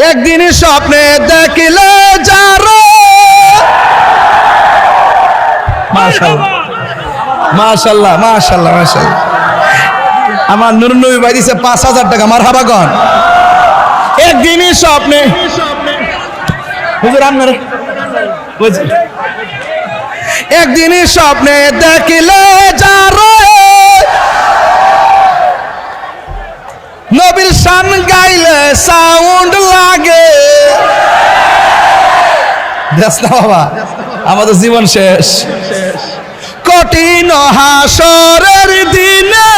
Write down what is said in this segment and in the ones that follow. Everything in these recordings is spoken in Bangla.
একদিন স্বপ্নে দেখিলে যার মাশাল্লাহ। মাশাল্লাহ মাশাল্লাহ আমার নুর নবী ভাই দিছে পাঁচ হাজার টাকা আমার হাবাগন একদিনই স্বপ্নে হুজুর একদিনই স্বপ্নে দেখিলে যার নবীর শান গাইলে সাউন্ড না বাবা, আমাদের জীবন শেষ। কঠিন হাসরের দিনে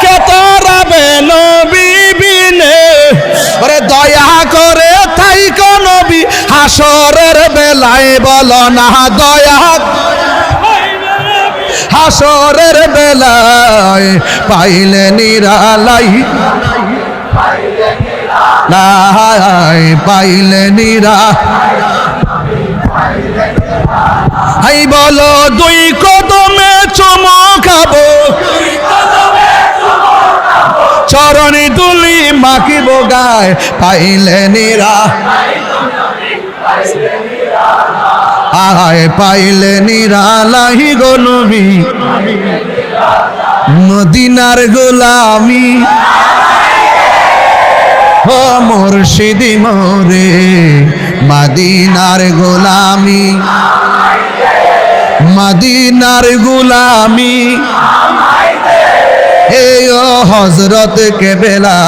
কেতরাবে নবী বিনে? ওরে দয়া করে তাই নবী, হাসরের বেলায় বল না দয়া। হাসরের বেলায় পাইলে নিরালাই। লাই পাইলে নিরা। হাই বলো, দুই কদমে চমকাবো চরণি দুলি মাখিব গায়, পাইলে নিরা। আয় পাইলে নিরালাহি গো নবী। মদিনার গোলামি। মুর্শিদি মোরে মদিনার গোলামি। মদিনার গোলামি। এ ও হজরত কেবেলা